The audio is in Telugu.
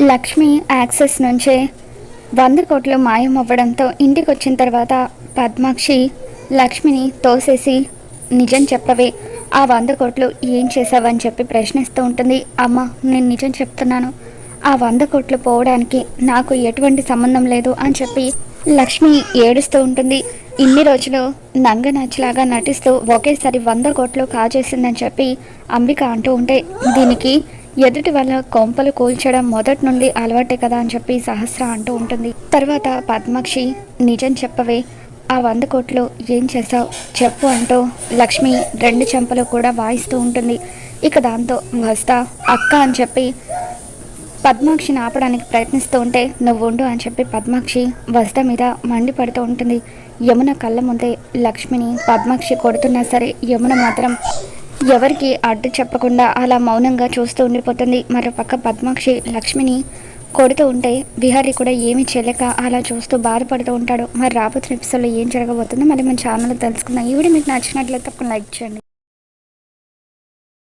లక్ష్మి యాక్సెస్ నుంచే వంద కోట్లు మాయం అవ్వడంతో ఇంటికి వచ్చిన తర్వాత పద్మాక్షి లక్ష్మిని తోసేసి నిజం చెప్పవే ఆ వంద కోట్లు ఏం చేసావని చెప్పి ప్రశ్నిస్తూ ఉంటుంది. అమ్మ నేను నిజం చెప్తున్నాను. ఆ వంద కోట్లు పోవడానికి నాకు ఎటువంటి సంబంధం లేదు అని చెప్పి లక్ష్మి ఏడుస్తూ ఉంటుంది. ఇన్ని రోజులు నంగనచ్చలాగా నటిస్తూ ఒకేసారి వంద కోట్లు కాజేసిందని చెప్పి అంబిక అంటూ ఉంటే దీనికి ఎదుటి వల్ల కొంపలు కూల్చడం మొదటి నుండి అలవాటే కదా అని చెప్పి సహస్ర అంటూ ఉంటుంది. తర్వాత పద్మాక్షి నిజం చెప్పవే ఆ వంద కోట్లు ఏం చేసావు చెప్పు అంటూ లక్ష్మి రెండు చెంపలు కూడా వాయిస్తూ ఉంటుంది. ఇక దాంతో వస్తా అక్క అని చెప్పి పద్మాక్షిని ఆపడానికి ప్రయత్నిస్తూ ఉంటే నువ్వు ఉండు అని చెప్పి పద్మాక్షి వస్త మీద మండిపడుతూ ఉంటుంది. యమున కళ్ళ ముందే లక్ష్మిని పద్మాక్షి కొడుతున్నా సరే యమున మాత్రం ఎవరికి అడ్డు చెప్పకుండా అలా మౌనంగా చూస్తూ ఉండిపోతుంది. మరోపక్క పద్మాక్షి లక్ష్మిని కొడుతూ ఉంటే విహారీ కూడా ఏమి చేయలేక అలా చూస్తూ బాధపడుతూ ఉంటాడు. మరి రాబోతున్న ఎపిసోడ్లో ఏం జరగబోతుందో మరి మన ఛానల్లో తెలుసుకుందాం. ఈ వీడియో మీకు నచ్చినట్లయితే తప్పకుండా లైక్ చేయండి.